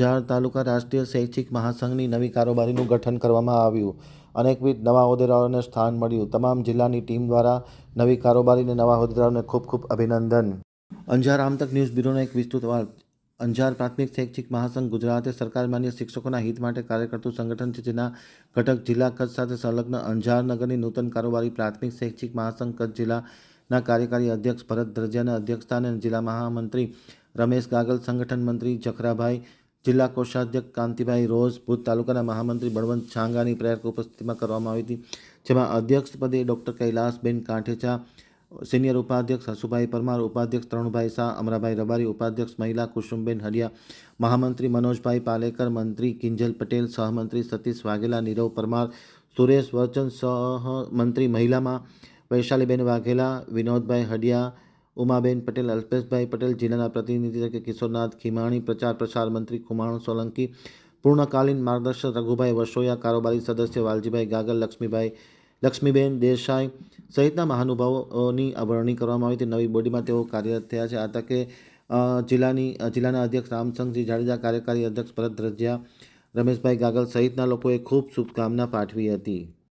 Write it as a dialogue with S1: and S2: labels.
S1: અંજાર તાલુકા રાષ્ટ્રીય શૈક્ષિક મહાસંઘની નવી કારોબારીનું ગઠન કરવામાં આવ્યું. અનેકવિધ નવા હોદ્દેદારોને સ્થાન મળ્યું. તમામ જિલ્લાની ટીમ દ્વારા નવી કારોબારીને નવા હોદ્દેદારોને ખૂબ ખૂબ અભિનંદન. અંજાર આમતક ન્યૂઝ બ્યુરોનો એક વિસ્તૃત વાત અંજાર પ્રાથમિક શૈક્ષિક મહાસંઘ ગુજરાતે સરકાર માન્ય શિક્ષકોના હિત માટે કાર્ય કરતું સંગઠન છે, જેના ઘટક જિલ્લા કચ્છ સાથે સંલગ્ન અંજાર નગરની નૂતન કારોબારી પ્રાથમિક શૈક્ષિક મહાસંઘ કચ્છ જિલ્લાના કાર્યકારી અધ્યક્ષ ભરત ધ્રજિયાના અને જિલ્લા મહામંત્રી રમેશ ગાગલ, સંગઠન મંત્રી જખરાભાઈ જિલ્લા કોષાધ્યક્ષ કાંતિભાઈ રોઝ ભૂત તાલુકાના મહામંત્રી બળવંત છાંગાની પ્રેરક ઉપસ્થિતિમાં કરવામાં આવી હતી, જેમાં અધ્યક્ષ પદે ડૉક્ટર કૈલાસબેન કાંઠેચા, સિનિયર ઉપાધ્યક્ષ હસુભાઈ પરમાર, ઉપાધ્યક્ષ તરુણભાઈ શાહ, અમરાભાઈ રબારી, ઉપાધ્યક્ષ મહિલા કુસુમબેન હરિયા, મહામંત્રી મનોજભાઈ પાલેકર, મંત્રી કિંજલ પટેલ, સહમંત્રી સતીશ વાઘેલા, નીરવ પરમાર, સુરેશ વચન સહમંત્રી મહિલામાં વૈશાલીબેન વાઘેલા, વિનોદભાઈ હડિયા ઉમાબેન પટેલ, અલ્પેશભાઈ પટેલ, જિલ્લાના પ્રતિનિધિ તરીકે કિશોરનાથ ખીમાણી, પ્રચાર પ્રસાર મંત્રી કુમાણ સોલંકી, પૂર્ણકાલીન માર્ગદર્શક રઘુભાઈ વસોયા, કારોબારી સદસ્ય વાલજીભાઈ ગાગલ, લક્ષ્મીભાઈ, લક્ષ્મીબેન દેસાઈ સહિતના મહાનુભાવોની વરણી કરવામાં આવી હતી. નવી બોડીમાં તેઓ કાર્યરત થયા છે. આ તકે જિલ્લાની જિલ્લાના અધ્યક્ષ રામસંગજી જાડેજા, કાર્યકારી અધ્યક્ષ ભરત ધ્રજિયા, રમેશભાઈ ગાગલ સહિતના લોકોએ ખૂબ શુભકામના પાઠવી હતી.